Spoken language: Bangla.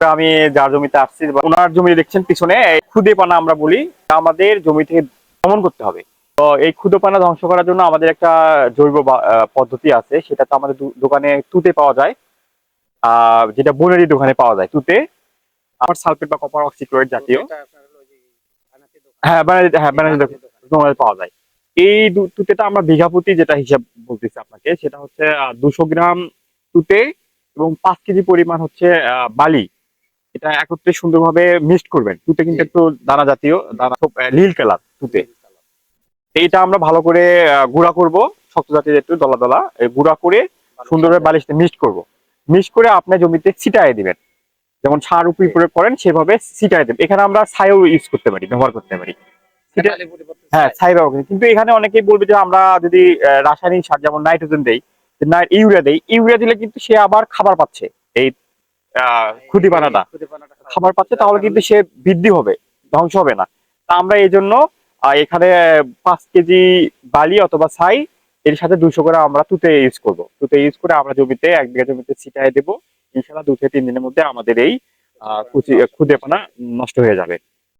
আমি যার জমিতে আসছি ওনার জমি দেখছেন পিছনে খুদে পানা আমরা বলি আমাদের জমি থেকে দমন করতে হবে। তো এই ক্ষুদে পানা ধ্বংস করার জন্য আমাদের একটা জৈব পদ্ধতি আছে সেটা তো আমাদের দোকানে তুতে পাওয়া যায়। আহ যেটা বনেরই দোকানে পাওয়া যায় তুতে। আমার সালফেট বা কপার অক্সিক্লোরাইড জাতীয়। হ্যাঁ হ্যাঁ দোকানে পাওয়া যায়। এই তুতেটা আমরা বিঘা প্রতি যেটা হিসাব বলতেছি আপনাকে সেটা হচ্ছে দুশো গ্রাম তুতে এবং পাঁচ কেজি পরিমাণ হচ্ছে আহ, বালি। এটা একত্রে সুন্দরভাবে মিক্সড করবেন। তুতে কিন্তু একটু দানা জাতীয় দানা খুব নীল কালার তুতে এইটা আমরা ভালো করে গুঁড়া করব। শক্ত জাতীয় একটু দলা দলা। গুঁড়া করে সুন্দরভাবে বালিশতে মিক্সড করব। মিক্সড করে আপনার জমিতে ছিটায় দিবেন। যেমন সার উপরি প্রয়োগ করেন সেভাবে ছিটায় দেবেন। এখানে আমরা ছাইও ইউজ করতে পারি ব্যবহার করতে পারি। হ্যাঁ ছাই। ব্যবহার করি। কিন্তু এখানে অনেকেই বলবে যে আমরা যদি রাসায়নিক সার যেমন নাইট্রোজেন দেই ইউরিয়া দেই ইউরিয়া দিলে কিন্তু সে আবার খাবার পাচ্ছে। এই খুদি বানাটা। খাবার পাচ্ছে তাহলে কিন্তু সে বৃদ্ধি হবে ধ্বংস হবে না। তা আমরা এই জন্য এখানে পাঁচ কেজি বালি অথবা ছাই এর সাথে দুশো করে আমরা তুতে ইউজ করব। তুতে ইউজ করে আমরা জমিতে এক বিঘা জমিতে ছিটাই দেবো। ইনশাল্লাহ দু থেকে তিন দিনের মধ্যে আমাদের এই খুদে পানা নষ্ট হয়ে যাবে।